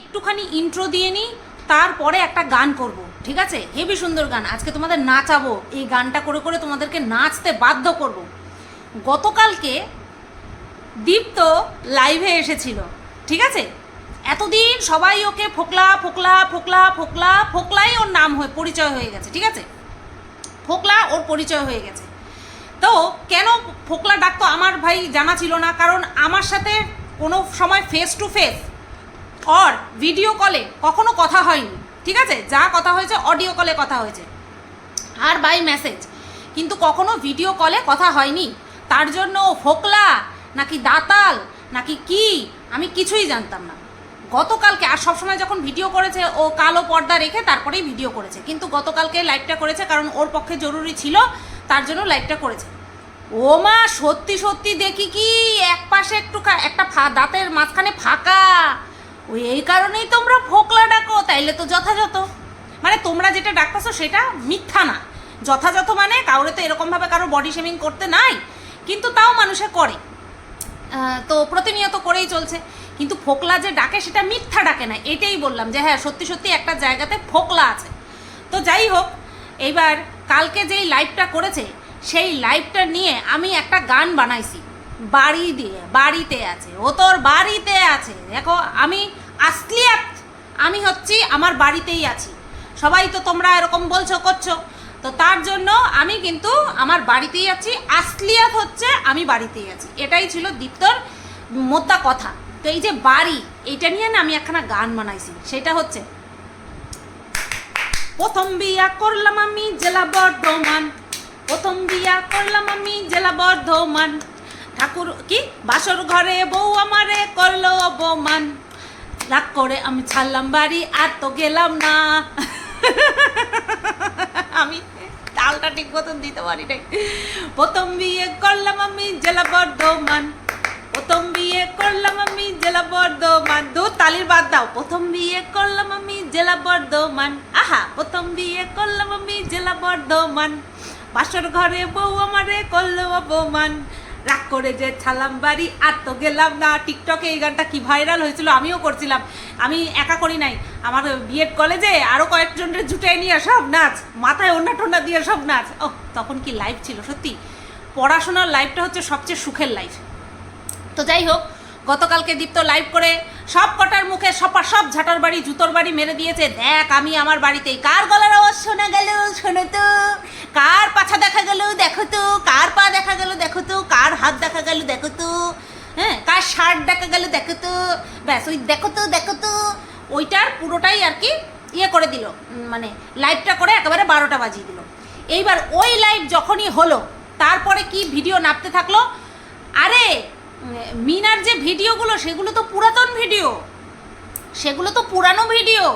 একটুখানি ইন্ট্রো দিয়ে নিই, তারপরে একটা গান করব, ঠিক আছে? হেভি সুন্দর গান। আজকে তোমাদের নাচাবো, এই গানটা করে করে তোমাদেরকে নাচতে বাধ্য করব। গতকালকে দীপ্ত লাইভে এসেছিল, ঠিক আছে? এতদিন সবাই ওকে ফোকলা ফোকলা ফোকলা ফোকলা, ফোকলাই ওর নাম হয়ে, পরিচয় হয়ে গেছে, ঠিক আছে? ফোকলা ওর পরিচয় হয়ে গেছে। তো কেন ফোকলা ডাকতো আমার ভাই জানা ছিল না? কারণ আমার সাথে কোনো সময় face to face or video কলে কখনো কথা হয়নি, ঠিক আছে? যা কথা হয়েছে অডিও কলে কথা হয়েছে। আর বাই মেসেজ কিন্তু কখনো ভিডিও কলে কথা হয়নি। তার জন্য ফোকলা, নাকি দাতাল, নাকি কি, আমি কিছুই জানতাম না। গতকালকে, আর সবসময় যখন ভিডিও করেছে, ও কালো পর্দা রেখে তারপরেই ভিডিও করেছে। কিন্তু গতকালকে লাইভটা করেছে, কারণ ওর পক্ষে জরুরি ছিল, তার জন্য লাইভটা করেছে। ও মা, সত্যি সত্যি দেখি কি, এক পাশে একটু একটা দাঁতের মাঝখানে ফাঁকা। ওই, এই কারণেই তোমরা ফোকলা ডাকো, তাইলে তো যথাযথ। মানে তোমরা যেটা ডাকতেছো সেটা মিথ্যা না। যথাযথ মানে কাউরে তো এরকমভাবে কারও বডি শেমিং করতে নাই, কিন্তু তাও মানুষে করে। তো প্রতিনিয়ত করেই চলছে। কিন্তু ফোকলা যে ডাকে সেটা মিথ্যা ডাকে না, এটাই বললাম যে হ্যাঁ সত্যি সত্যি একটা জায়গাতে ফোকলা আছে। তো যাই হোক, এইবার কালকে যেই লাইভটা করেছে, সেই লাইভটা নিয়ে আমি একটা গান বানাইছি। বাড়ি দিয়ে, বাড়িতে আছে। ও তোর বাড়িতে আছে। দেখো, আমি আসলিয়াত আমি হচ্ছি আমার বাড়িতেই আছি। সবাই তো তোমরা এরকম বলছো, করছ। তো তার জন্য আমি কিন্তু আমার বাড়িতেই আছি। আসলিয়াত হচ্ছে আমি বাড়িতেই আছি। এটাই ছিল দীপ্তর মোদ্দা কথা। তো এই যে বাড়ি এটা নিয়ে না আমি একখানা গান বানাইছি। সেটা হচ্ছে, প্রথম বিয়া করলাম আমি জেলা বর্ধমান। প্রথম বিয়া করলাম আমি জেলা বর্ধমান। ঠাকুর কি? বাসর ঘরে বউ আমারে করল অপমান। রাগ করে আমি ছাড়লাম বাড়ি, আর তো গেলাম না। আমি তালটা ঠিক মতন দিতে পারি নাই। প্রথম বিয়ে করলাম আমি জেলা বর্ধমান। প্রথম বিয়ে করলাম আমি জেলা বর্ধমান। দু তালির বাদ দাও। প্রথম বিয়ে করলাম আমি জেলা বর্ধমান। আহা, প্রথম বিয়ে করলাম আমি জেলা বর্ধমান। বাসর ঘরে বউ আমারে করল অপমান। রাগ করে যে, ছালাম বাড়ি, আর তো গেলাম না। টিকটকে এই গানটা কি ভাইরাল হয়েছিল? আমিও করছিলাম। আমি একা করি নাই। আমার বিএড কলেজে আরও কয়েকজনের জুটাই নিয়ে সব নাচ। মাথায় ওনা টোনা দিয়ে সব নাচ। ও তখন কি লাইফ ছিল, সত্যি? পড়াশোনার লাইফটা হচ্ছে সবচেয়ে সুখের লাইফ তো যাই হোক গতকালকে দীপ্ত লাইভ করে সব কটার মুখে সপা সব ঝাঁটার বাড়ি, জুতোর বাড়ি মেরে দিয়েছে। দেখ, আমি আমার বাড়িতেই। কার গলার আওয়াজ শোনা গেল? শোনো তো। কার পাছা দেখা গেল? দেখো তো। কার পা দেখা গেল? দেখো তো। কার হাত দেখা গেল? দেখো তো। হ্যাঁ কার শার্ট দেখা গেল? দেখো তো। ব্যাস, ওই দেখো তো দেখো তো। ওইটার পুরোটাই আর কি ইয়ে করে দিল। মানে লাইভটা করে একেবারে বারোটা বাজিয়ে দিল। এইবার ওই লাইভ যখনই হলো, তারপরে কি ভিডিও নাপতে থাকল? আরে মিনার যে ভিডিওগুলো, সেগুলো তো পুরাতন ভিডিও। সেগুলো তো পুরানো ভিডিও।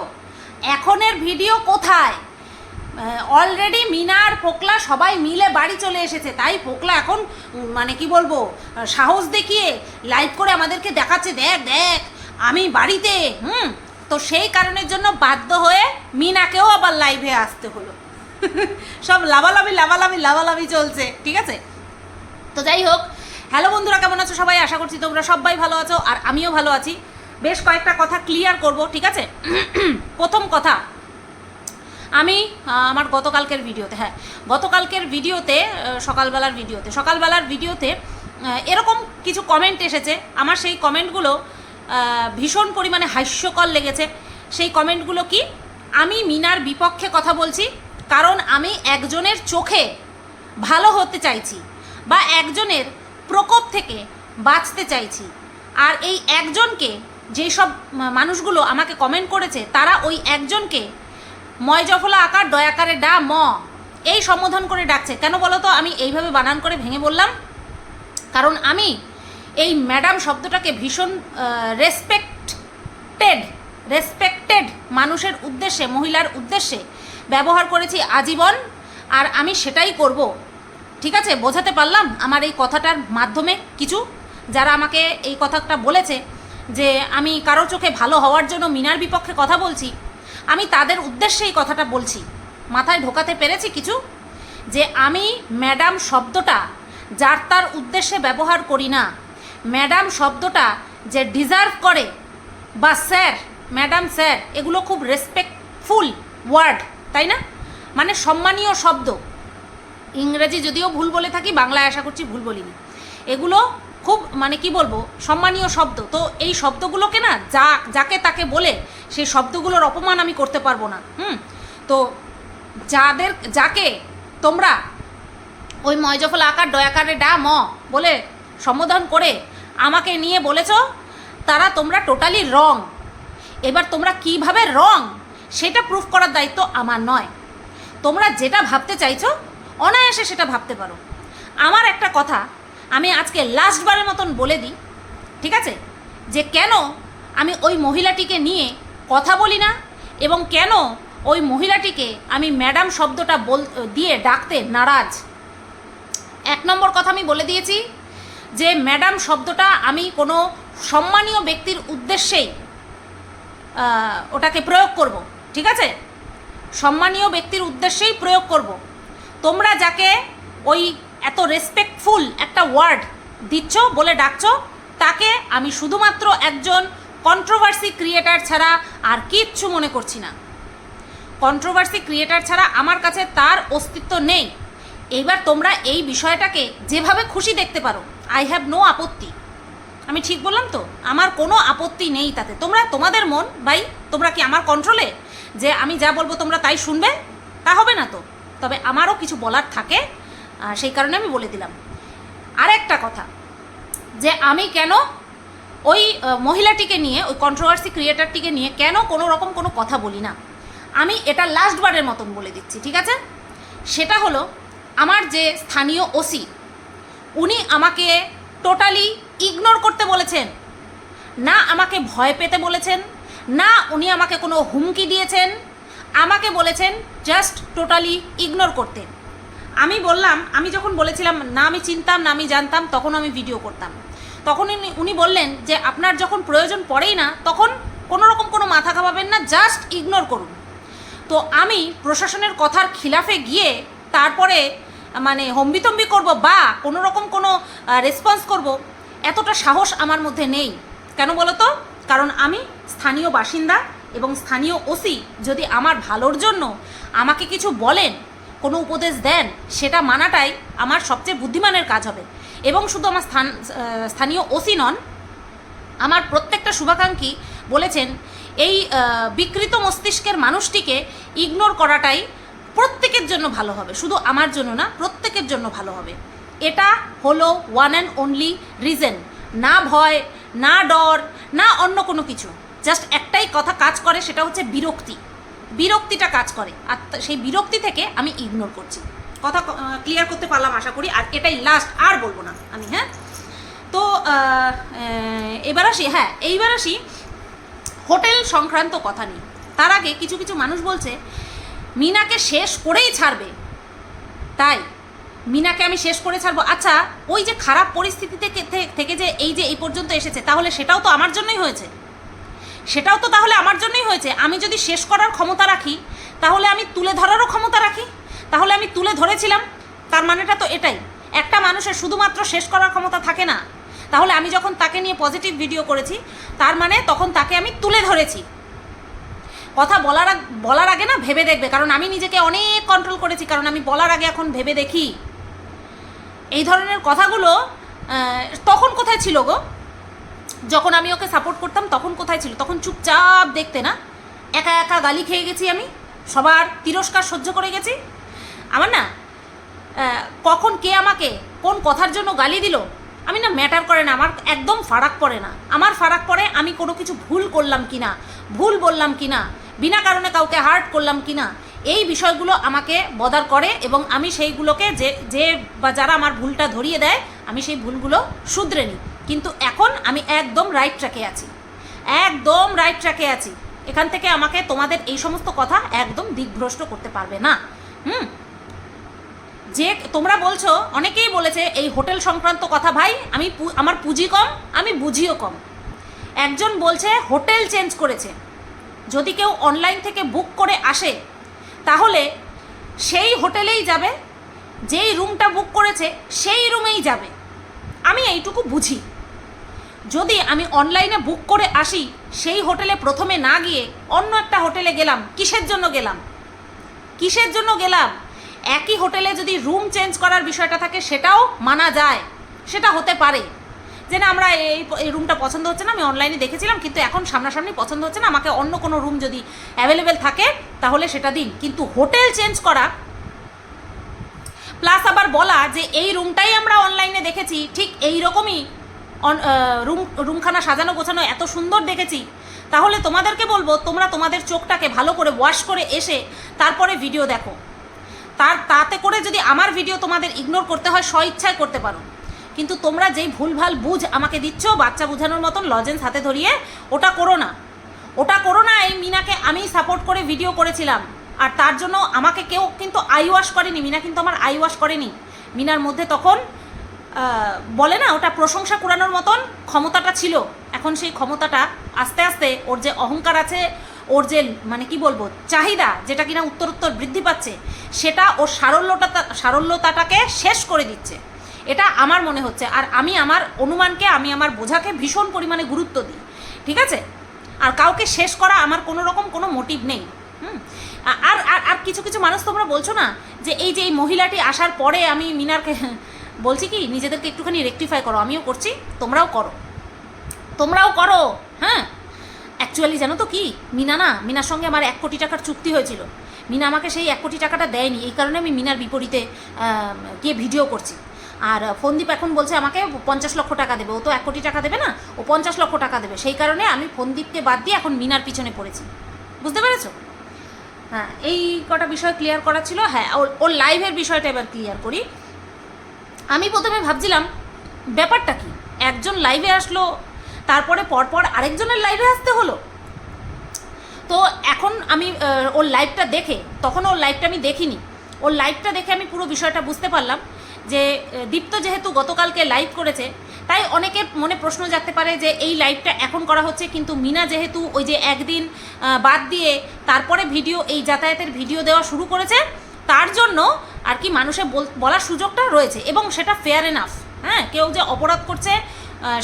এখনের ভিডিও কোথায়? অলরেডি মিনার পোকলা সবাই মিলে বাড়ি চলে এসেছে। তাই পোকলা এখন মানে কি বলব, সাহস দেখিয়ে লাইভ করে আমাদেরকে দেখাচ্ছে, দেখ দেখ, আমি বাড়িতে, হুম? তো সেই কারণের জন্য বাধ্য হয়ে মিনাকেও আবার লাইভে আসতে হলো। সব লাভালাভি লাভালাভি লাভালাভি চলছে, ঠিক আছে? তো যাই হোক হ্যালো বন্ধুরা, কেমন আছো সবাই? আশা করছি তোমরা সবাই ভালো আছো আর আমিও ভালো আছি। বেশ কয়েকটা কথা ক্লিয়ার করব, ঠিক আছে? প্রথম কথা, আমি আমার গতকালকের ভিডিওতে হ্যাঁ গতকালকের ভিডিওতে সকালবেলার ভিডিওতে সকালবেলার ভিডিওতে এরকম কিছু কমেন্ট এসেছে। আমার সেই কমেন্টগুলো ভীষণ পরিমাণে হাস্যকর লেগেছে। সেই কমেন্টগুলো কি? আমি মিনার বিপক্ষে কথা বলছি, কারণ আমি একজনের চোখে ভালো হতে চাইছি, বা একজনের প্রকোপ থেকে বাঁচতে চাইছি। আর এই একজনকে যেসব সব মানুষগুলো আমাকে কমেন্ট করেছে, তারা ওই একজনকে ময় জফলা আকার দয়াকারে ডা, ম, এই সম্বোধন করে ডাকছে। কেন বলো তো আমি এইভাবে বানান করে ভেঙে বললাম। কারণ আমি এই ম্যাডাম শব্দটাকে ভীষণ রেসপেক্টেড রেসপেক্টেড মানুষের উদ্দেশ্যে, মহিলার উদ্দেশ্যে ব্যবহার করেছি আজীবন। আর আমি সেটাই করব। ঠিক আছে? বোঝাতে পারলাম আমার এই কথাটার মাধ্যমে কিছু? যারা আমাকে এই কথাটা বলেছে যে আমি কারও চোখে ভালো হওয়ার জন্য মিনার বিপক্ষে কথা বলছি, আমি তাদের উদ্দেশ্যে এই কথাটা বলছি। মাথায় ঢোকাতে পেরেছি কিছু? যে আমি ম্যাডাম শব্দটা যার তার উদ্দেশ্যে ব্যবহার করি না, ম্যাডাম শব্দটা যে ডিজার্ভ করে, বা স্যার, ম্যাডাম স্যার, এগুলো খুব রেসপেক্টফুল ওয়ার্ড তাই না? মানে সম্মানীয় শব্দ। ইংরেজি যদিও ভুল বলে থাকি, বাংলায় আশা করছি ভুল বলিনি। এগুলো খুব মানে কি বলব, সম্মানীয় শব্দ। তো এই শব্দগুলোকে না, যা, যাকে তাকে বলে সেই শব্দগুলোর অপমান আমি করতে পারব না। হুম? তো যাদের, যাকে তোমরা ওই ময়জফল আকার দয়াকারে ডা, ম বলে সম্বোধন করে আমাকে নিয়ে বলেছ, তারা তোমরা টোটালি রং। এবার তোমরা কীভাবে রং, সেটা প্রুফ করার দায়িত্ব আমার নয়। তোমরা যেটা ভাবতে চাইছো অনায়াসে সেটা ভাবতে পারো। আমার একটা কথা আমি আজকে লাস্টবারের মতন বলে দিই, ঠিক আছে? যে কেন আমি ওই মহিলাটিকে নিয়ে কথা বলি না এবং কেন ওই মহিলাটিকে আমি ম্যাডাম শব্দটা বল, দিয়ে ডাকতে নারাজ? এক নম্বর কথা আমি বলে দিয়েছি যে ম্যাডাম শব্দটা আমি কোনো সম্মানীয় ব্যক্তির উদ্দেশ্যেই ওটাকে প্রয়োগ করব, ঠিক আছে? সম্মানীয় ব্যক্তির উদ্দেশ্যেই প্রয়োগ করব। তোমরা যাকে ওই এত রেসপেক্টফুল একটা ওয়ার্ড দিচ্ছ বলে ডাকছো, তাকে আমি শুধুমাত্র একজন কন্ট্রোভার্সি ক্রিয়েটার ছাড়া আর কিচ্ছু মনে করছি না। কন্ট্রোভার্সি ক্রিয়েটার ছাড়া আমার কাছে তার অস্তিত্ব নেই। এইবার তোমরা এই বিষয়টাকে যেভাবে খুশি দেখতে পারো আই হ্যাভ নো আপত্তি। আমি ঠিক বললাম তো? আমার কোনো আপত্তি নেই তাতে। তোমরা, তোমাদের মন ভাই, তোমরা কি আমার কন্ট্রোলে যে আমি যা বলব তোমরা তাই শুনবে? তা হবে না তো। তবে আমারও কিছু বলার থাকে সেই কারণে আমি বলে দিলাম। আর একটা কথা, যে আমি কেন ওই মহিলাটিকে নিয়ে, ওই কন্ট্রোভার্সি ক্রিয়েটারটিকে নিয়ে কেন কোনো রকম কোনো কথা বলি না। আমি এটা লাস্টবারের মতন বলে দিচ্ছি, ঠিক আছে? সেটা হলো, আমার যে স্থানীয় ওসি উনি আমাকে টোটালি ইগনোর করতে বলেছেন। না আমাকে ভয় পেতে বলেছেন, না উনি আমাকে কোনো হুমকি দিয়েছেন আমাকে বলেছেন জাস্ট টোটালি ইগনোর করতে। আমি বললাম, আমি যখন বলেছিলাম, না, আমি চিনতাম, না, আমি জানতাম তখন আমি ভিডিও করতাম। তখন উনি- বললেন যে, আপনার যখন প্রয়োজন পড়েই না, তখন কোনো রকম কোনো মাথা খাওয়াবেন না জাস্ট ইগনোর করুন। তো আমি প্রশাসনের কথার খিলাফে গিয়ে তারপরে মানে হম্বিতম্বি করব বা কোনো রকম কোনো রেসপন্স করব, এতটা সাহস আমার মধ্যে নেই। কেন বলো তো কারণ আমি স্থানীয় বাসিন্দা এবং স্থানীয় ওসি যদি আমার ভালোর জন্য আমাকে কিছু বলেন, কোনো উপদেশ দেন, সেটা মানাটাই আমার সবচেয়ে বুদ্ধিমানের কাজ হবে। এবং শুধু আমার স্থান স্থানীয় ওসি নন, আমার প্রত্যেকটা শুভাকাঙ্ক্ষী বলেছেন, এই বিকৃত মস্তিষ্কের মানুষটিকে ইগনোর করাটাই প্রত্যেকের জন্য ভালো হবে। শুধু আমার জন্য না, প্রত্যেকের জন্য ভালো হবে। এটা হলো ওয়ান অ্যান্ড অনলি রিজন না ভয়, না ডর, না অন্য কোনো কিছু। জাস্ট একটাই কথা কাজ করে, সেটা হচ্ছে বিরক্তি। বিরক্তিটা কাজ করে। আর সেই বিরক্তি থেকে আমি ইগনোর করছি। কথা ক্লিয়ার করতে পারলাম আশা করি, আর এটাই লাস্ট আর বলব না আমি হ্যাঁ? তো এবার আসি হ্যাঁ এইবার আসি হোটেল সংক্রান্ত কথা নিয়ে। তার আগে কিছু কিছু মানুষ বলছে, মিনাকে শেষ করেই ছাড়বে। তাই, মিনাকে আমি শেষ করে ছাড়বো। আচ্ছা ওই যে খারাপ পরিস্থিতি থেকে থেকে যে এই যে এই পর্যন্ত এসেছে, তাহলে সেটাও তো আমার জন্যই হয়েছে? সেটাও তো তাহলে আমার জন্যই হয়েছে। আমি যদি শেষ করার ক্ষমতা রাখি, তাহলে আমি তুলে ধরারও ক্ষমতা রাখি। তাহলে আমি তুলে ধরেছিলাম, তার মানেটা তো এটাই। একটা মানুষের শুধুমাত্র শেষ করার ক্ষমতা থাকে না। তাহলে আমি যখন তাকে নিয়ে পজিটিভ ভিডিও করেছি, তার মানে তখন তাকে আমি তুলে ধরেছি। কথা বলার বলার আগে না ভেবে দেখবে, কারণ আমি নিজেকে অনেক কন্ট্রোল করেছি, কারণ আমি বলার আগে এখন ভেবে দেখি। এই ধরনের কথাগুলো তখন কোথায় ছিল গো? যখন আমি ওকে সাপোর্ট করতাম, তখন কোথায় ছিল? তখন চুপচাপ দেখতে, না? একা একা গালি খেয়ে গেছি আমি, সবার তিরস্কার সহ্য করে গেছি। আমার না কখন কে আমাকে কোন কথার জন্য গালি দিল, আমি না ম্যাটার করে না, আমার একদম ফারাক পড়ে না। আমার ফারাক পড়ে, আমি কোনো কিছু ভুল করলাম কি না, ভুল বললাম কি না, বিনা কারণে কাউকে হার্ট করলাম কি না, এই বিষয়গুলো আমাকে বদার করে এবং আমি সেইগুলোকে যে যে বা যারা আমার ভুলটা ধরিয়ে দেয়, আমি সেই ভুলগুলো শুধরে নিই। কিন্তু এখন আমি একদম রাইট ট্র্যাকে আছি। একদম রাইট ট্র্যাকে আছি। এখান থেকে আমাকে তোমাদের এই সমস্ত কথা একদম দিকভ্রষ্ট করতে পারবে না। হুম? যে তোমরা বলছো, অনেকেই বলেছে, এই হোটেল সংক্রান্ত কথা ভাই, আমি আমার পুঁজি কম, আমি বুঝিও কম। একজন বলছে, হোটেল চেঞ্জ করেছে। যদি কেউ অনলাইন থেকে বুক করে আসে, তাহলে সেই হোটেলেই যাবে, যেই রুমটা বুক করেছে, সেই রুমেই যাবে। আমি এইটুকু বুঝি। যদি আমি অনলাইনে বুক করে আসি, সেই হোটেলে প্রথমে না গিয়ে অন্য একটা হোটেলে গেলাম, কিসের জন্য গেলাম? কিসের জন্য গেলাম? একই হোটেলে যদি রুম চেঞ্জ করার বিষয়টা থাকে, সেটাও মানা যায়। সেটা হতে পারে। যে না, আমরা এই এই রুমটা পছন্দ হচ্ছে না, আমি অনলাইনে দেখেছিলাম, কিন্তু এখন সামনাসামনি পছন্দ হচ্ছে না, আমাকে অন্য কোনো রুম যদি অ্যাভেলেবেল থাকে, তাহলে সেটা দিন। কিন্তু হোটেল চেঞ্জ করা প্লাস আবার বলা যে এই রুমটাই আমরা অনলাইনে দেখেছি, ঠিক এই রকমই রুম, রুমখানা সাজানো, গোছানো এত সুন্দর দেখেছি। তাহলে তোমাদেরকে বলব, তোমরা তোমাদের চোখটাকে ভালো করে ওয়াশ করে এসে তারপরে ভিডিও দেখো। তার, তাতে করে যদি আমার ভিডিও তোমাদের ইগনোর করতে হয় স্ব ইচ্ছায় করতে পারো। কিন্তু তোমরা যেই ভুলভাল বুঝ আমাকে দিচ্ছ, বাচ্চা বোঝানোর মতন লজেন্স হাতে ধরিয়ে, ওটা করো না। ওটা করো না, এই মিনাকে আমি সাপোর্ট করে ভিডিও করেছিলাম। আর তার জন্য আমাকে কেউ কিন্তু আই ওয়াশ করেনি, মিনা কিন্তু আমার আই ওয়াশ করেনি। মিনার মধ্যে তখন বলে না, ওটা প্রশংসা কুড়ানোর মতন ক্ষমতাটা ছিল। এখন সেই ক্ষমতাটা আস্তে আস্তে ওর যে অহংকার আছে, ওর যে মানে কি বলব, চাহিদা, যেটা কিনা উত্তর উত্তর বৃদ্ধি পাচ্ছে, সেটা ওর সারল্যটা, সারল্যতাটাকে শেষ করে দিচ্ছে। এটা আমার মনে হচ্ছে। আর আমি আমার অনুমানকে, আমি আমার বোঝাকে ভীষণ পরিমাণে গুরুত্ব দিই। ঠিক আছে? আর কাউকে শেষ করা আমার কোনো রকম কোনো মোটিভ নেই। হুম? আর আর আর কিছু কিছু মানুষ তোমরা বলছো না যে এই যে এই মহিলাটি আসার পরে আমি মিনারকে বলছি কি, নিজেদেরকে একটুখানি রেকটিফাই করো, আমিও করছি, তোমরাও করো। তোমরাও করো হ্যাঁ? অ্যাকচুয়ালি জানো তো কি? মিনা না, মিনার সঙ্গে আমার এক কোটি টাকার চুক্তি হয়েছিল। মিনা আমাকে সেই এক কোটি টাকাটা দেয়নি, এই কারণে আমি মিনার বিপরীতে গিয়ে ভিডিও করছি। আর ফোনদীপ এখন বলছে আমাকে পঞ্চাশ লক্ষ টাকা দেবে, ও তো এক কোটি টাকা দেবে না, ও পঞ্চাশ লক্ষ টাকা দেবে। সেই কারণে আমি ফোনদীপকে বাদ দিয়ে এখন মিনার পিছনে পড়েছি। বুঝতে পেরেছ? হ্যাঁ এই কটা বিষয় ক্লিয়ার করা ছিল। হ্যাঁ ওর লাইভের বিষয়টা এবার ক্লিয়ার করি। আমি প্রথমে ভাবছিলাম, ব্যাপারটা কি? একজন লাইভে আসলো, তারপরে পরপর আরেকজনের লাইভে আসতে হলো? তো এখন আমি ওর লাইভটা দেখে তখন ওর লাইভটা আমি দেখিনি। ওর লাইভটা দেখে আমি পুরো বিষয়টা বুঝতে পারলাম যে দীপ্ত যেহেতু গতকালকে লাইভ করেছে, তাই অনেকের মনে প্রশ্ন জাগতে পারে যে, এই লাইভটা এখন করা হচ্ছে, কিন্তু মিনা যেহেতু ওই যে একদিন বাদ দিয়ে তারপরে ভিডিও এই যাতায়াতের ভিডিও দেওয়া শুরু করেছে, তার জন্য আর কি মানুষের বল- বলার সুযোগটা রয়েছে, এবং সেটা ফেয়ার এনাফ হ্যাঁ? কেউ যে অপরাধ করছে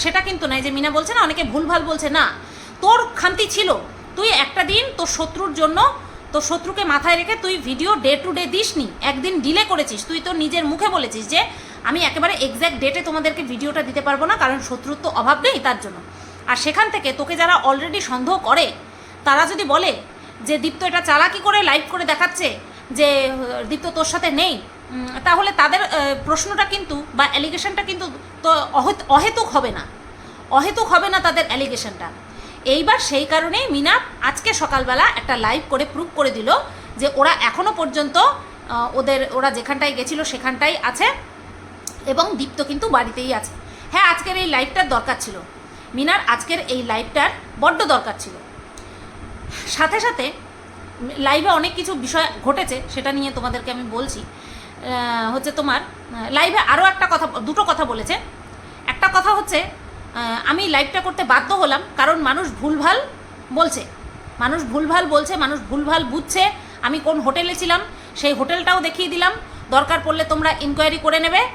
সেটা কিন্তু নয় যে মিনা বলছে না, অনেকে ভুলভাল বলছে, না। তোর খান্তি ছিল, তুই একটা দিন তোর শত্রুর জন্য, তোর শত্রুকে মাথায় রেখে তুই ভিডিও ডে টু ডে দিসনি, একদিন ডিলে করেছিস, তুই তোর নিজের মুখে বলেছিস যে, আমি একেবারে এক্স্যাক্ট ডেটে তোমাদেরকে ভিডিওটা দিতে পারব না, কারণ শত্রুর তো অভাব নেই তার জন্য। আর সেখান থেকে তোকে যারা অলরেডি সন্দেহ করে, তারা যদি বলে যে, দীপ্ত এটা চালাকি করে লাইভ করে দেখাচ্ছে যে দীপ্ত তোর সাথে নেই তাহলে তাদের প্রশ্নটা কিন্তু বা অ্যালিগেশনটা কিন্তু তো অহেত- অহেতুক হবে না। অহেতুক হবে না তাদের অ্যালিগেশনটা এইবার সেই কারণেই মিনা আজকে সকালবেলা একটা লাইভ করে প্রুভ করে দিল যে ওরা এখনও পর্যন্ত ওদের, ওরা যেখানটায় গেছিল সেখানটাই আছে এবং দীপ্ত কিন্তু বাড়িতেই আছে। হ্যাঁ আজকের এই লাইভটার দরকার ছিল। মিনার আজকের এই লাইভটার বড্ড দরকার ছিল। সাথে সাথে লাইভে অনেক কিছু বিষয় ঘটেছে, সেটা নিয়ে তোমাদেরকে আমি বলছি। হচ্ছে তোমার লাইভে আরও একটা কথা, দুটো কথা বলেছে। একটা কথা হচ্ছে আমি লাইভটা করতে বাধ্য হলাম কারণ মানুষ ভুলভাল বলছে। মানুষ ভুলভাল বলছে, মানুষ ভুলভাল বুঝছে, আমি কোন হোটেলে ছিলাম, সেই হোটেলটাও দেখিয়ে দিলাম। দরকার পড়লে তোমরা ইনকোয়ারি করে নেবে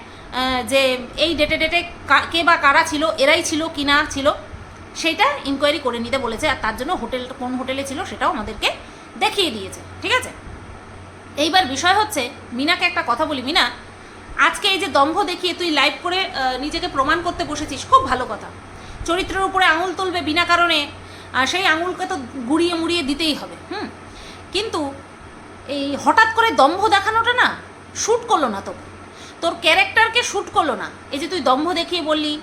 যে এই ডেটে ডেটে কা- বা কারা ছিল, এরাই ছিল কি না ছিল। সেইটা ইনকোয়ারি করে নিতে বলেছে, আর তার জন্য হোটেল, কোন হোটেলে ছিল, সেটাও আমাদেরকে দেখিয়ে দিয়েছে, ঠিক আছে? এইবার বিষয় হচ্ছে, মিনাকে একটা কথা বলি, মিনা, আজকে এই যে দম্ভ দেখিয়ে তুই লাইভ করে নিজেকে প্রমাণ করতে বসেছিস, খুব ভালো কথা। চরিত্রের উপরে আঙুল তুলবে বিনা কারণে সেই আঙুলকে তো গুড়িয়ে মুড়িয়ে দিতেই হবে, হুম? কিন্তু এই হঠাৎ করে দম্ভ দেখানোটা না শ্যুট করল না তোকে। তোর ক্যারেক্টারকে শ্যুট করল না। এই যে তুই দম্ভ দেখিয়ে বললি,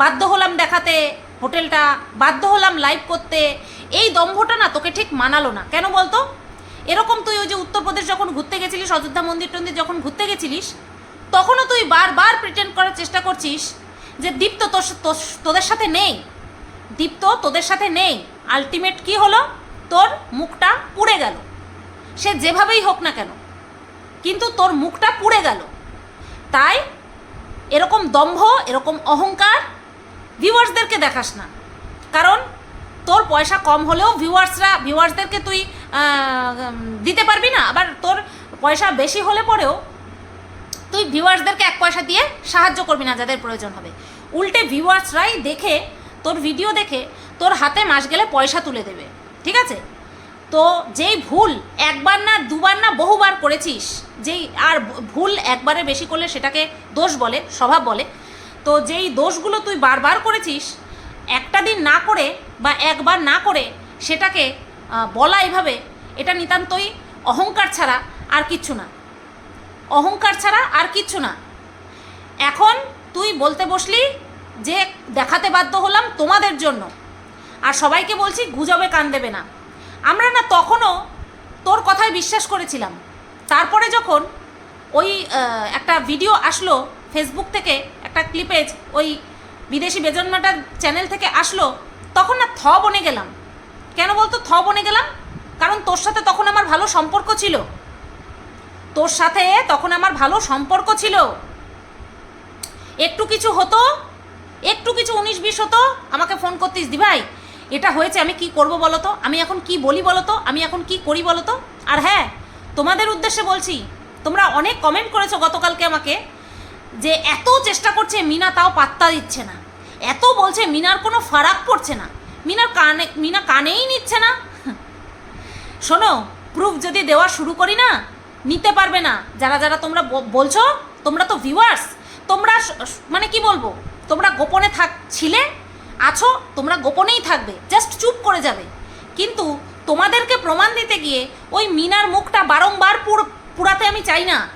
বাধ্য হলাম দেখাতে হোটেলটা বাধ্য হলাম লাইভ করতে। এই দম্ভটা না তোকে ঠিক মানালো না। কেন বলতো? এরকম তুই ওই যে উত্তরপ্রদেশ যখন ঘুরতে গেছিলিস, অযোধ্যা মন্দির টন্দির যখন ঘুরতে গেছিলিস, তখনও তুই বারবার প্রিটেন্ড করার চেষ্টা করছিস যে দীপ্ত তোর তোদের সাথে নেই। দীপ্ত তোদের সাথে নেই। আলটিমেট কি হলো? তোর মুখটা পুড়ে গেল। সে যেভাবেই হোক না কেন, কিন্তু তোর মুখটা পুড়ে গেল। তাই এরকম দম্ভ, এরকম অহংকার ভিউয়ার্সদেরকে দেখাস না। কারণ তোর পয়সা কম হলেও ভিউয়ার্সরা, ভিউয়ার্সদেরকে তুই দিতে পারবি না। আবার তোর পয়সা বেশি হলে পরেও তুই ভিউয়ার্সদেরকে এক পয়সা দিয়ে সাহায্য করবি না যাদের প্রয়োজন হবে। উল্টে ভিউয়ার্সরাই দেখে, তোর ভিডিও দেখে তোর হাতে মাস গেলে পয়সা তুলে দেবে। ঠিক আছে? তো যেই ভুল একবার না, দুবার না, বহুবার করেছিস, যেই আর ভুল একবারে বেশি করলে সেটাকে দোষ বলে, স্বভাব বলে তো যেই দোষগুলো তুই বারবার করেছিস, একটা দিন না করে বা একবার না করে সেটাকে বলা এভাবে, এটা নিতান্তই অহংকার ছাড়া আর কিচ্ছু না। অহংকার ছাড়া আর কিচ্ছু না। এখন তুই বলতে বসলি যে দেখাতে বাধ্য হলাম তোমাদের জন্য। আর সবাইকে বলছি গুজবে কান দেবে না। আমরা না তখনও তোর কথায় বিশ্বাস করেছিলাম। তারপরে যখন ওই একটা ভিডিও আসলো ফেসবুক থেকে একটা ক্লিপেজ ওই বিদেশি বেজন্মাটার চ্যানেল থেকে আসলো, তখন না থ বনে গেলাম। কেন বলতো? থ বনে গেলাম, কারণ তোর সাথে তখন আমার ভালো সম্পর্ক ছিল। তোর সাথে তখন আমার ভালো সম্পর্ক ছিল। একটু কিছু হতো, একটু কিছু উনিশ বিশ হতো, আমাকে ফোন করতিস দি ভাই, এটা হয়েছে আমি কি করব বলো তো আমি এখন কি বলি বলো তো আমি এখন কি করি বলো তো আর হ্যাঁ তোমাদের উদ্দেশ্যে বলছি, তোমরা অনেক কমেন্ট করেছ গতকালকে আমাকে যে এত চেষ্টা করছে মিনা, তাও পাত্তা দিচ্ছে না। এত বলছে মিনার কোনো ফারাক পড়ছে না। মিনার কানে, মিনা কানেই নিচ্ছে না। শোনো প্রুফ যদি দেওয়া শুরু করি না, নিতে পারবে না। যারা যারা তোমরা বলছো, তোমরা তো ভিউয়ার্স তোমরা মানে কি বলব? তোমরা গোপনে থাক, ছিলে, আছো, তোমরা গোপনেই থাকবে জাস্ট চুপ করে যাবে। কিন্তু তোমাদেরকে প্রমাণ দিতে গিয়ে ওই মিনার মুখটা বারংবার পুর- পুরাতে আমি চাই না।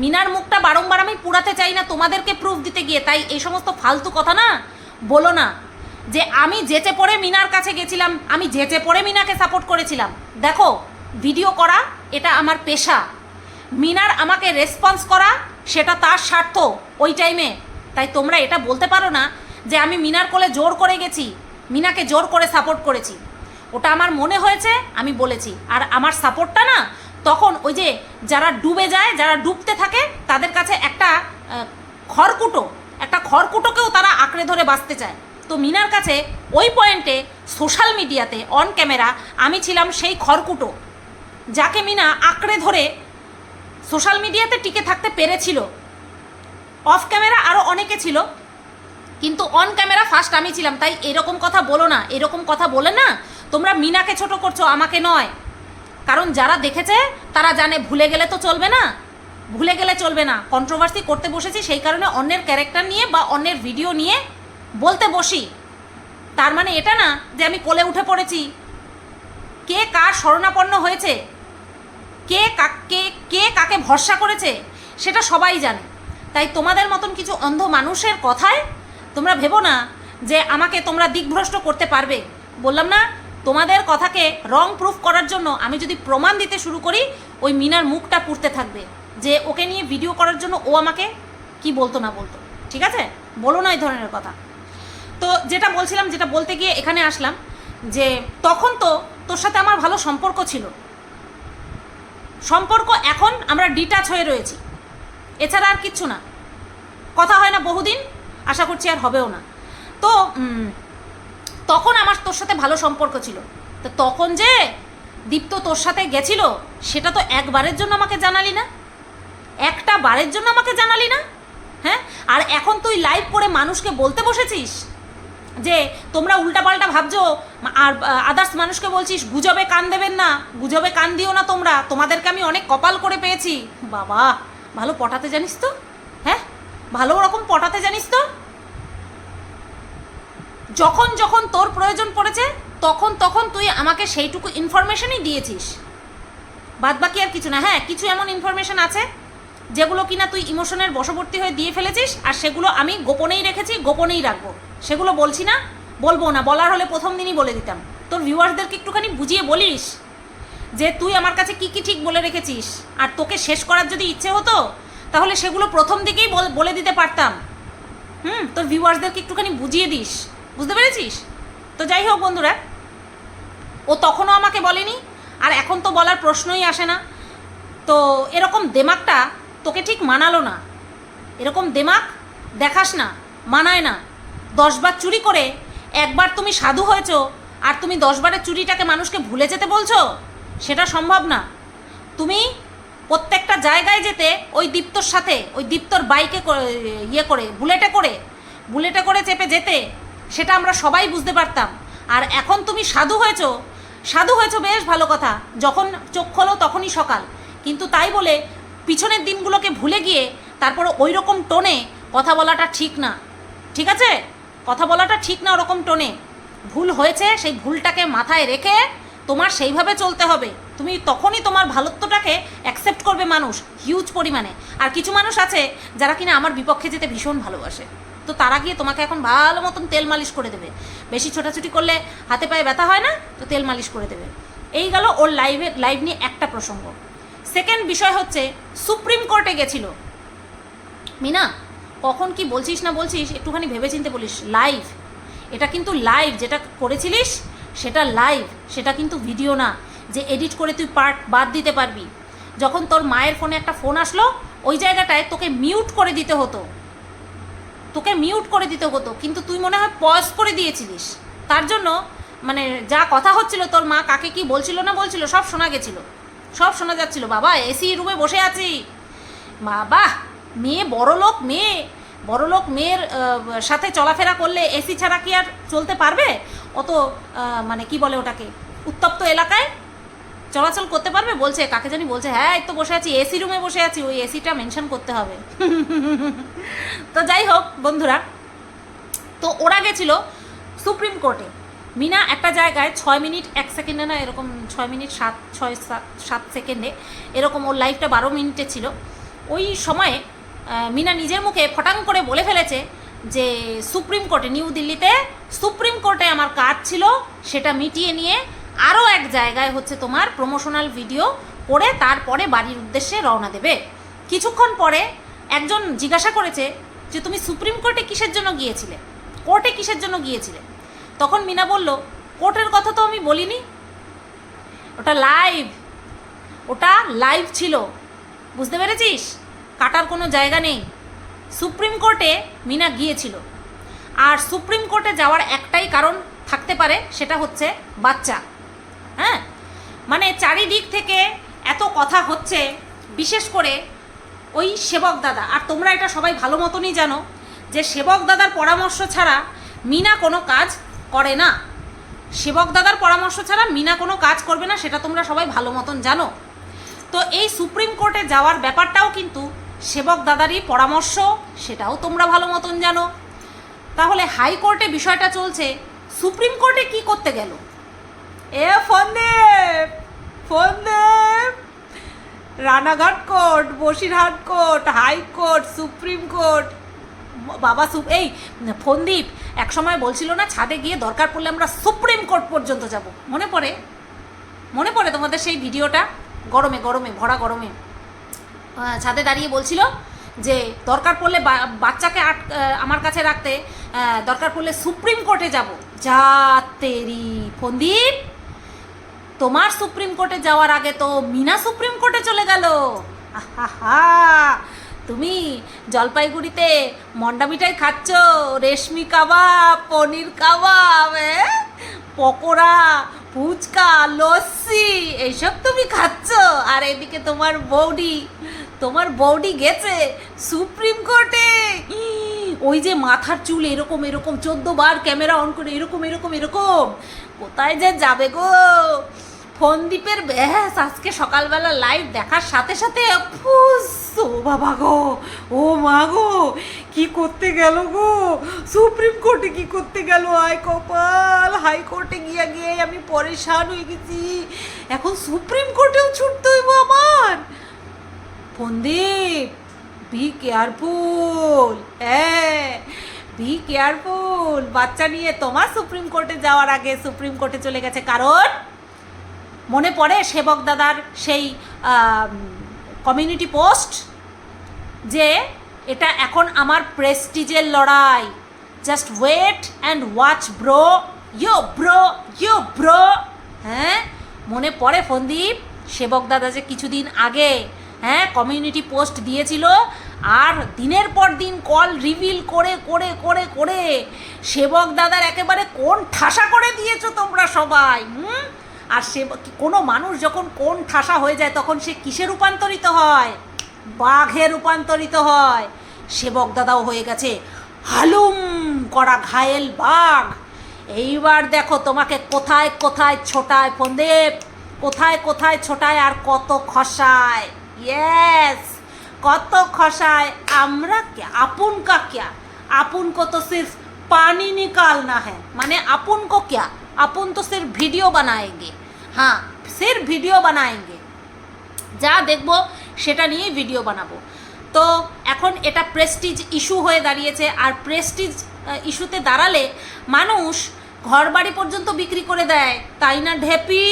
মিনার মুখটা বারংবার আমি পুরাতে চাই না, তোমাদেরকে প্রুফ দিতে গিয়ে। তাই এই সমস্ত ফালতু কথা না, বলো না যে আমি যেচে পড়ে মিনার কাছে গেছিলাম, আমি যেচে পড়ে মিনাকে সাপোর্ট করেছিলাম। দেখো ভিডিও করা, এটা আমার পেশা। মিনার আমাকে রেসপন্স করা, সেটা তার স্বার্থ ওই টাইমে তাই তোমরা এটা বলতে পারো না যে আমি মিনার কোলে জোর করে গেছি, মিনাকে জোর করে সাপোর্ট করেছি। ওটা আমার মনে হয়েছে, আমি বলেছি। আর আমার সাপোর্টটা না তখন ওই যে যারা ডুবে যায়, যারা ডুবতে থাকে, তাদের কাছে একটা খড়কুটো, একটা খড়কুটোকেও তারা আঁকড়ে ধরে বাঁচতে চায়। তো মিনার কাছে ওই পয়েন্টে সোশ্যাল মিডিয়াতে, অন ক্যামেরা, আমি ছিলাম সেই খড়কুটো, যাকে মিনা আঁকড়ে ধরে সোশ্যাল মিডিয়াতে টিকে থাকতে পেরেছিল। অফ ক্যামেরা আরও অনেকে ছিল, কিন্তু অন ক্যামেরা ফার্স্ট আমি ছিলাম, তাই এরকম কথা বলো না, এরকম কথা বলে না, তোমরা মিনাকে ছোট করছ, আমাকে নয়। কারণ যারা দেখেছে, তারা জানে ভুলে গেলে তো চলবে না। ভুলে গেলে চলবে না। কন্ট্রোভার্সি করতে বসেছি, সেই কারণে অন্যের ক্যারেক্টার নিয়ে বা অন্যের ভিডিও নিয়ে বলতে বসি। তার মানে এটা না যে আমি কোলে উঠে পড়েছি। কে কার শরণাপন্ন হয়েছে? কে কা- কে কে কাকে ভরসা করেছে? সেটা সবাই জানে। তাই তোমাদের মতন কিছু অন্ধ মানুষের কথায় তোমরা ভেবো না যে আমাকে তোমরা দিকভ্রষ্ট করতে পারবে। বললাম না তোমাদের কথাকে রং প্রুফ করার জন্য আমি যদি প্রমাণ দিতে শুরু করি, ওই মিনার মুখটা পুড়তে থাকবে। যে ওকে নিয়ে ভিডিও করার জন্য ও আমাকে কি বলতো না বলতো। ঠিক আছে? বলো না এই ধরনের কথা। তো যেটা বলছিলাম, যেটা বলতে গিয়ে এখানে আসলাম, যে তখন তো তোর সাথে আমার ভালো সম্পর্ক ছিল। সম্পর্ক এখন আমরা ডিটাচ হয়ে রয়েছি। এছাড়া আর কিচ্ছু না। কথা হয় না বহুদিন, আশা করছি আর হবেও না। তো তখন আমার তোর সাথে ভালো সম্পর্ক ছিল। তো তখন যে দীপ্ত তোর সাথে গেছিল, সেটা তো একবারের জন্য আমাকে জানালি না? একটা বারের জন্য আমাকে জানালি না? হ্যাঁ? আর এখন তুই লাইভ করে মানুষকে বলতে বসেছিস যে তোমরা উল্টাপাল্টা ভাবছ, আর আদার্স মানুষকে বলছিস, গুজবে কান দেবেন না, গুজবে কান দিও না তোমরা, তোমাদেরকে আমি অনেক কপাল করে পেয়েছি। বাবা, ভালো পটাতে জানিস তো? হ্যাঁ? ভালো রকম পটাতে জানিস তো? যখন যখন তোর প্রয়োজন পড়েছে, তখন তখন তুই আমাকে সেইটুকু ইনফরমেশনই দিয়েছিস। বাদ বাকি আর কিছু না। হ্যাঁ কিছু এমন ইনফরমেশন আছে, যেগুলো কিনা তুই ইমোশনের বশবর্তী হয়ে দিয়ে ফেলেছিস, আর সেগুলো আমি গোপনেই রেখেছি, গোপনেই রাখব। সেগুলো বলছি না, বলব না। বলার হলে প্রথম দিনই বলে দিতাম। তোর ভিউয়ার্সদেরকে একটুখানি বুঝিয়ে বলিস যে তুই আমার কাছে কি কি ঠিক বলে রেখেছিস, আর তোকে শেষ করার যদি ইচ্ছে হতো, তাহলে সেগুলো প্রথম দিকেই বল- দিতে পারতাম। হুম, তোর ভিউয়ার্সদেরকে একটুখানি বুঝিয়ে দিস। বুঝতে পেরেছিস? তো যাই হোক বন্ধুরা, ও তখনও আমাকে বলেনি, আর এখন তো বলার প্রশ্নই আসে না। তো এরকম দেমাকটা তোকে ঠিক মানালো না। এরকম দেমাক দেখাস না, মানায় না। দশবার চুরি করে একবার তুমি সাধু হয়েছো, আর তুমি দশবারের চুরিটাকে মানুষকে ভুলে যেতে বলছো, সেটা সম্ভব না। তুমি প্রত্যেকটা জায়গায় যেতে ওই দীপ্তর সাথে, ওই দীপ্তর বাইকে ইয়ে করে, বুলেটে করে বুলেটে করে চেপে যেতে সেটা আমরা সবাই বুঝতে পারতাম। আর এখন তুমি সাধু হয়েছ, সাধু হয়েছো বেশ ভালো কথা। যখন চোখ খোলো তখনই সকাল। কিন্তু তাই বলে পিছনের দিনগুলোকে ভুলে গিয়ে তারপর ওই রকম টোনে কথা বলাটা ঠিক না। ঠিক আছে? কথা বলাটা ঠিক না ওরকম টোনে। ভুল হয়েছে সেই ভুলটাকে মাথায় রেখে তোমার সেইভাবে চলতে হবে। তুমি তখনই তোমার ভালোত্বটাকে অ্যাকসেপ্ট করবে মানুষ হিউজ পরিমাণে। আর কিছু মানুষ আছে যারা কিনা আমার বিপক্ষে যেতে ভীষণ ভালোবাসে। তো তারা গিয়ে তোমাকে এখন ভালো মতন তেল মালিশ করে দেবে। বেশি ছোটাছুটি করলে হাতে পায়ে ব্যথা হয় না, তো তেল মালিশ করে দেবে। এই গেল ওর লাইভে লাইভ নিয়ে একটা প্রসঙ্গ। সেকেন্ড বিষয় হচ্ছে সুপ্রিম কোর্টে গেছিল। মিনা, কখন কি বলছিস না বলছিস, একটুখানি ভেবেচিন্তে বলিস লাইভ এটা কিন্তু লাইভ যেটা করেছিলিস, সেটা লাইভ সেটা কিন্তু ভিডিও না, যে এডিট করে তুই পার্ট বাদ দিতে পারবি। যখন তোর মায়ের ফোনে একটা ফোন আসলো, ওই জায়গাটায় তোকে মিউট করে দিতে হতো। তোকে মিউট করে দিতে হতো, কিন্তু তুই মনে হয় পজ করে দিয়েছিলিস। তার জন্য মানে যা কথা হচ্ছিল, তোর মা কাকে কি বলছিল না বলছিল, সব শোনা গেছিল। সব শোনা যাচ্ছিল, বাবা এসি রুমে বসে আছি। বাবা, মেয়ে বড় লোক, মেয়ে। বড় লোক মেয়ের সাথে চলাফেরা করলে এসি ছাড়া কি আর চলতে পারবে? অত মানে কি বলে ওটাকে, উত্তপ্ত এলাকায়? চলাচল করতে পারবে? বলছে, কাকে জানি বলছে হ্যাঁ এই তো বসে আছি এসি রুমে বসে আছি, ওই এসিটা মেনশন করতে হবে। তো যাই হোক, বন্ধুরা, তো ওরা গেছিল সুপ্রিম কোর্টে। মিনা একটা জায়গায় ছয় মিনিট, এক সেকেন্ডে না, এরকম ছয় মিনিট, সাত, ছয়, সাত সাত সেকেন্ডে, এরকম ওর লাইফটা বারো মিনিটে ছিল। ওই সময়ে মিনা নিজের মুখে ফটাং করে বলে ফেলেছে যে, সুপ্রিম কোর্টে, নিউ দিল্লিতে সুপ্রিম কোর্টে আমার কাজ ছিল, সেটা মিটিয়ে নিয়ে আরও এক জায়গায় হচ্ছে তোমার প্রমোশনাল ভিডিও করে তারপরে বাড়ির উদ্দেশ্যে রওনা দেবে। কিছুক্ষণ পরে একজন জিজ্ঞাসা করেছে যে, তুমি সুপ্রিম কোর্টে কিসের জন্য গিয়েছিলে? কোর্টে কিসের জন্য গিয়েছিলে? তখন মিনা বলল, কোর্টের কথা তো আমি বলিনি। ওটা লাইভ ওটা লাইভ ছিল। বুঝতে পেরেছিস? কাটার কোনো জায়গা নেই। সুপ্রিম কোর্টে মিনা গিয়েছিল। আর সুপ্রিম কোর্টে যাওয়ার একটাই কারণ থাকতে পারে, সেটা হচ্ছে বাচ্চা। হ্যাঁ? মানে চারিদিক থেকে এত কথা হচ্ছে, বিশেষ করে ওই সেবক দাদা। আর তোমরা এটা সবাই ভালো মতনই জানো যে সেবক দাদার পরামর্শ ছাড়া মিনা কোনো কাজ করে না। সেবক দাদার পরামর্শ ছাড়া মিনা কোনো কাজ করবে না, সেটা তোমরা সবাই ভালো মতন জানো। তো এই সুপ্রিম কোর্টে যাওয়ার ব্যাপারটাও কিন্তু সেবক দাদারই পরামর্শ, সেটাও তোমরা ভালো মতন জানো। তাহলে হাইকোর্টে বিষয়টা চলছে, সুপ্রিম কোর্টে কি করতে গেল? এ ফোন দেব ফোন দেব Ranaghat court, Basirhat court high court supreme court. বাবা সুপ এই, ফন্দীপ এক সময় বলছিল না ছাদে গিয়ে দরকার পড়লে আমরা সুপ্রিম কোর্ট পর্যন্ত যাব। মনে পড়ে? মনে পড়ে তোমাদের সেই ভিডিওটা? গরমে গরমে, ভরা গরমে। ছাদে দাঁড়িয়ে বলছিল যে, দরকার পড়লে বাচ্চাকে আট আমার কাছে রাখতে দরকার পড়লে সুপ্রিম কোর্টে যাব। যা তেরি। ফন্দীপ! তোমার সুপ্রিম কোর্টে যাওয়ার আগে তো মিনা সুপ্রিম কোর্টে চলে গেল। তুমি জলপাইগুড়িতে মন্ডা মিঠাই খাচ্ছ, রেশমি কাবাব, পনির কাবাব? পকোড়া, ফুচকা, লস্যি, এইসব তুমি খাচ্ছ? আর এদিকে তোমার বৌডি তোমার বৌডি গেছে সুপ্রিম কোর্টে। ওই যে মাথার চুল এরকম এরকম চোদ্দ বার ক্যামেরা অন করে এরকম এরকম এরকম। কোথায় যে যাবে গো? ফোনদীপের ব্যাস আজকে সকালবেলা লাইভ দেখার সাথে সাথে, ফুস, ও বাবা গো, ও মা গো, কি করতে গেল গো? সুপ্রিম কোর্টে কি করতে গেল? আয় কপাল হাইকোর্টে গিয়া গিয়ে আমি পরেশান হয়ে গেছি। এখন সুপ্রিম কোর্টেও ছুটতে হইব আমার। ফন্দীপ বি কেয়ারফুল হ্যাঁ বি কেয়ারফুল বাচ্চা নিয়ে তোমার সুপ্রিম কোর্টে যাওয়ার আগে সুপ্রিম কোর্টে চলে গেছে। কারণ মনে পড়ে সেবক দাদার সেই কমিউনিটি পোস্ট যে এটা এখন আমার প্রেস্টিজের লড়াই। Just wait and watch bro you bro you bro হ্যাঁ? মনে পড়ে ফন্দীপ? সেবক দাদা যে কিছুদিন আগে হ্যাঁ কমিউনিটি পোস্ট দিয়েছিল, আর দিনের পর দিন কল রিভিল করে করে করে করে সেবক দাদার একেবারে কোন ঠাসা করে দিয়েছ তোমরা সবাই, হুম? আর সে কোনো মানুষ যখন কোন ঠাসা হয়ে যায় তখন সে কিসে রূপান্তরিত হয় বাঘে রূপান্তরিত হয় সেবক দাদাও হয়ে গেছে হালুম করা ঘায়েল বাঘ এইবার দেখো তোমাকে কোথায় কোথায় ছোটায় ফন্দেব কোথায় কোথায় ছোটায় আর কত খসায় ইয়েস কত খসায় আমরা কে আপন কা क्या अपन को तो सिर्फ पानी निकालना है माने अपन को क्या अपन तो सिर्फ वीडियो बनाएंगे हाँ सिर्फ वीडियो बनाएंगे যা দেখবো সেটা নিয়েই ভিডিও বানাবো তো এখন এটা প্রেস্টিজ ইস্যু হয়ে দাঁড়িয়েছে আর প্রেস্টিজ ইস্যুতে দাঁড়ালে মানুষ ঘর বাড়ি পর্যন্ত বিক্রি করে দেয় তাই না ঢেপি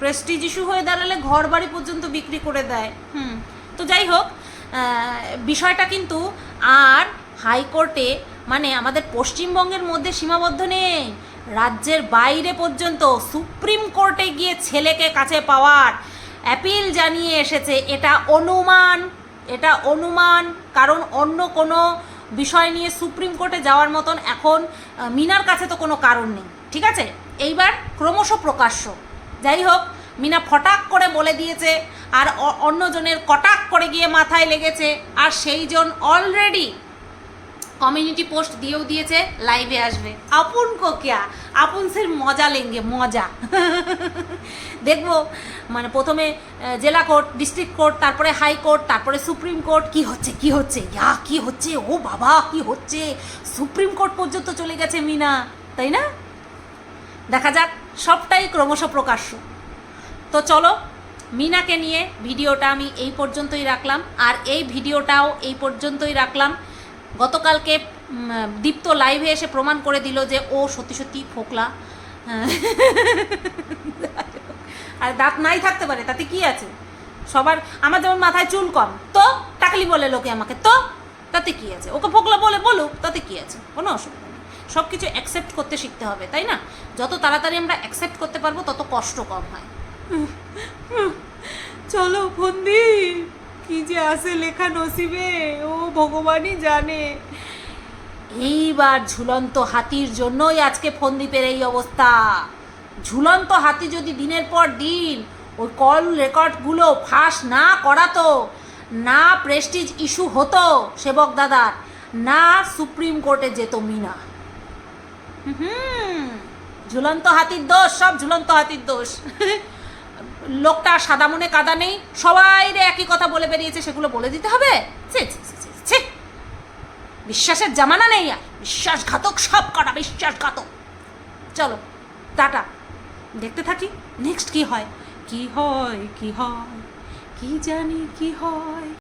প্রেস্টিজ ইস্যু হয়ে দাঁড়ালে ঘর বাড়ি পর্যন্ত বিক্রি করে দেয় হুম তো যাই হোক আহ, বিষয়টা কিন্তু আর হাইকোর্টে মানে আমাদের পশ্চিমবঙ্গের মধ্যে সীমাবদ্ধ নেই রাজ্যের বাইরে পর্যন্ত সুপ্রিম কোর্টে গিয়ে ছেলেকে কাছে পাওয়ার অ্যাপিল জানিয়ে এসেছে। এটা অনুমান এটা অনুমান, কারণ অন্য কোনো বিষয় নিয়ে সুপ্রিম কোর্টে যাওয়ার মতন এখন মিনার কাছে তো কোনো কারণ নেই। ঠিক আছে? এইবার ক্রমশ প্রকাশ্য। যাই হোক, মিনা ফটাক করে বলে দিয়েছে, আর অন্যজনের কটাক করে গিয়ে মাথায় লেগেছে, আর সেই জন অলরেডি কমিউনিটি পোস্ট দিয়েও দিয়েছে লাইভে আসবে। আপন কো ক্যা আপন সির মজা লেঙ্গে, মজা। দেখব মানে প্রথমে জেলা কোর্ট ডিস্ট্রিক্ট কোর্ট, তারপরে হাইকোর্ট তারপরে সুপ্রিম কোর্ট, কি হচ্ছে কি হচ্ছে? ইয়া, কি হচ্ছে? ও বাবা, কি হচ্ছে? সুপ্রিম কোর্ট পর্যন্ত চলে গেছে মিনা, তাই না? দেখা যাক, সবটাই ক্রমশ প্রকাশ্য। তো চলো, মিনাকে নিয়ে ভিডিওটা আমি এই পর্যন্তই রাখলাম। আর এই ভিডিওটাও এই পর্যন্তই রাখলাম। গতকালকে দীপ্ত লাইভে এসে প্রমাণ করে দিল যে ও সত্যি সত্যি ফোকলা। আর দাঁত নাই থাকতে পারে, তাতে কি আছে? সবার, আমার যেমন মাথায় চুল কম, তো টাকলি বলে লোকে আমাকে, তো তাতে কি আছে? ওকে ফোকলা বলে বলুক, তাতে কি আছে? কোনো অসুবিধা নেই। সব কিছু অ্যাকসেপ্ট করতে শিখতে হবে, তাই না? যত তাড়াতাড়ি আমরা অ্যাকসেপ্ট করতে পারব, তত কষ্ট কম হয়। চলো ফন্দি কি যে আসে লেখা নসিবে? ও ভগবানই জানে। এইবার ঝুলন্ত হাতির জন্যই আজকে ফন্দীপের এই অবস্থা। ঝুলন্ত হাতি যদি দিনের পর দিন ওই কল রেকর্ডগুলো ফাঁস না করাতো না প্রেস্টিজ ইস্যু হতো সেবক দাদার না সুপ্রিম কোর্টে যেত মিনা। হুম। ঝুলন্ত হাতির দোষ সব ঝুলন্ত হাতির দোষ। লোকটা সাদা মনে কাদা নেই, সবাই রে একই কথা বলে বেরিয়েছে, সেগুলো বলে দিতে হবে। বিশ্বাসের জামানা নেই আর, বিশ্বাসঘাতক সব কটা, বিশ্বাসঘাতক। চলো, টাটা। দেখতে থাকি নেক্সট কি হয়? কি হয় কি হয়? কি জানি কি হয়?